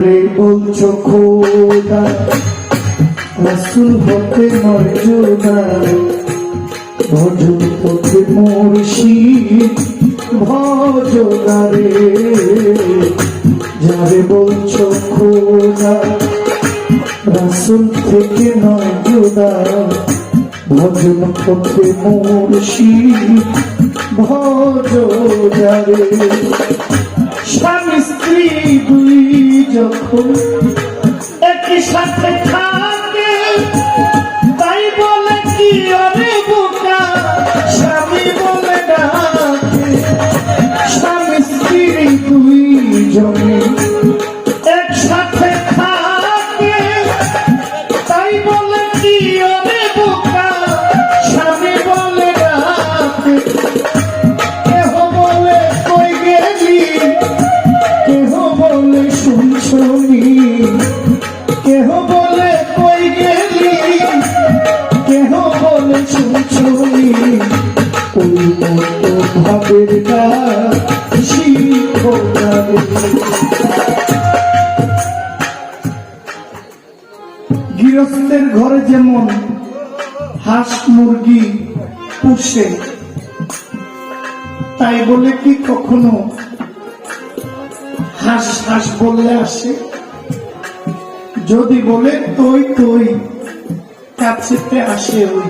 বলছো খোদা রাসুল হতে মর্যাদা। ভজন পথে মুর্শিদ ভজনারে যারে বলছো খোদা রাসুল থেকে নয় জোদা ভজন পথে মুর্শিদ ভজনারে যখন একই সাথে যেমন হাঁস মুরগি পুষে, তাই বলে কি কখনো হাঁস হাঁস বললে আসে? যদি বলে তৈ তৈ, কাছেতে আসে ওই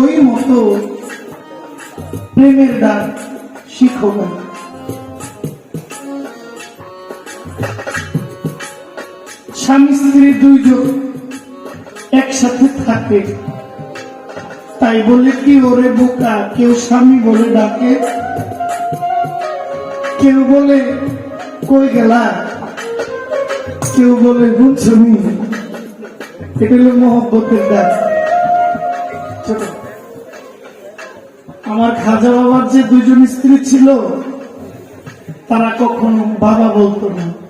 ওই মতো প্রেমের ডাক শিখো না স্বামী স্ত্রী দুইজন একসাথে থাকে। তাই বলে কি ওরে বোকা? কেউ স্বামী বলে ডাকে, কেউ বলে, কই গেলা? কেউ বলে গুনছনি এটা হলো মহব্বতের ডাক। আমার খাজা বাবার যে দুজন স্ত্রী ছিল, তারা কখনো বাবা বলতো না।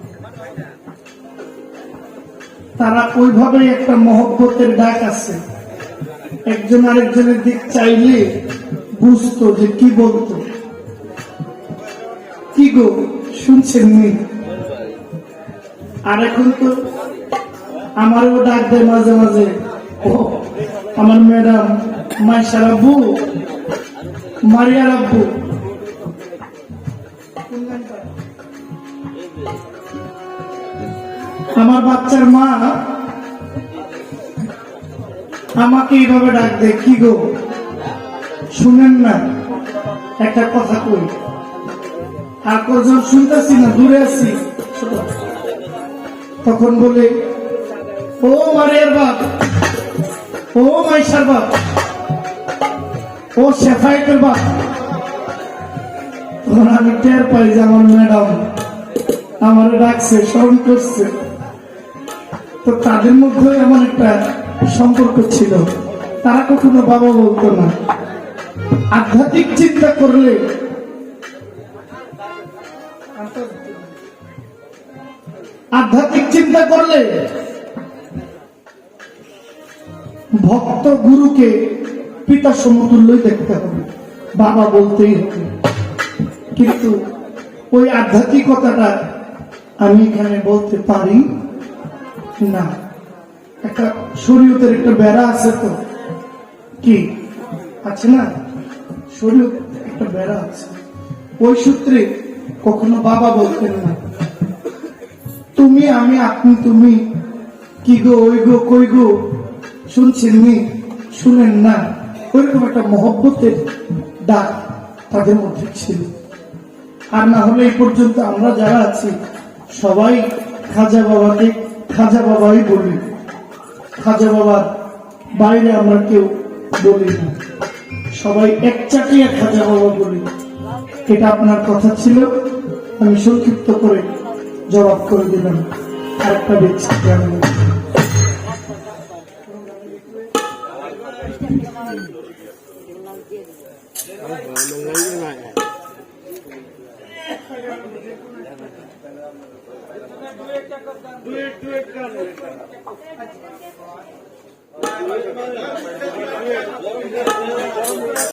তারা ওইভাবে একটা মহব্বতের ডাক আছে। একজন আরেকজনের দিক চাইলে বুঝতো যে কি বলতো। কি গো, শুনছেন নি? আর এখন তো আমারও ডাক দেয় মাঝে মাঝে। ও, আমার ম্যাডাম, মাইশার আব্বু, মারিয়ার আব্বু। আমার বাচ্চার মা আমাকে এইভাবে ডাক কি গো? শুনেন না, একটা কথা কই। আর কজন শুনতেছি না, দূরে আছি। তখন বলে, ও মারিয়ার বাপ, ও মাইশার বাপ, ও শেফাইতের বাপ। তখন আমি টের পাই যে আমার ম্যাডাম আমার ডাকছে স্মরণ করছে। তো তাদের মধ্যে এমন একটা সম্পর্ক ছিল। তারা কখনো বাবা বলতো না। আধ্যাত্মিক চিন্তা করলে আধ্যাত্মিক চিন্তা করলে ভক্ত গুরুকে পিতা সমতুল্যই দেখতে হবে, বাবা বলতেই হবে। কিন্তু ওই আধ্যাত্মিকতাটা আমি এখানে বলতে পারি না। একটা শরীয়তের একটা বেড়া আছে তো। কি? আছে না? শরীয়ত একটা বেড়া আছে। ওই সূত্রে কখনো বাবা বলতেন না, তুমি, আমি, আপনি, তুমি, কি গো, ওই গো, কই গো? শুনছেন নি? শুনেন না। ওইরকম একটা মহব্বতের ডাক তাদের মধ্যে ছিল। আর না হলে এই পর্যন্ত আমরা যারা আছি, সবাই খাজা বাবাকে খাজা বাবাই বলি। খাজা বাবার বাইরে আমরা কেউ বলি না। সবাই এক চাটিয়া খাজা বাবা বলি। এটা আপনার কথা ছিল, আমি সংক্ষিপ্ত করে জবাব করে দিলাম। আরেকটা ব্যক্তিকে Thank you. ডুয়েট ডুয়েট গান আচ্ছা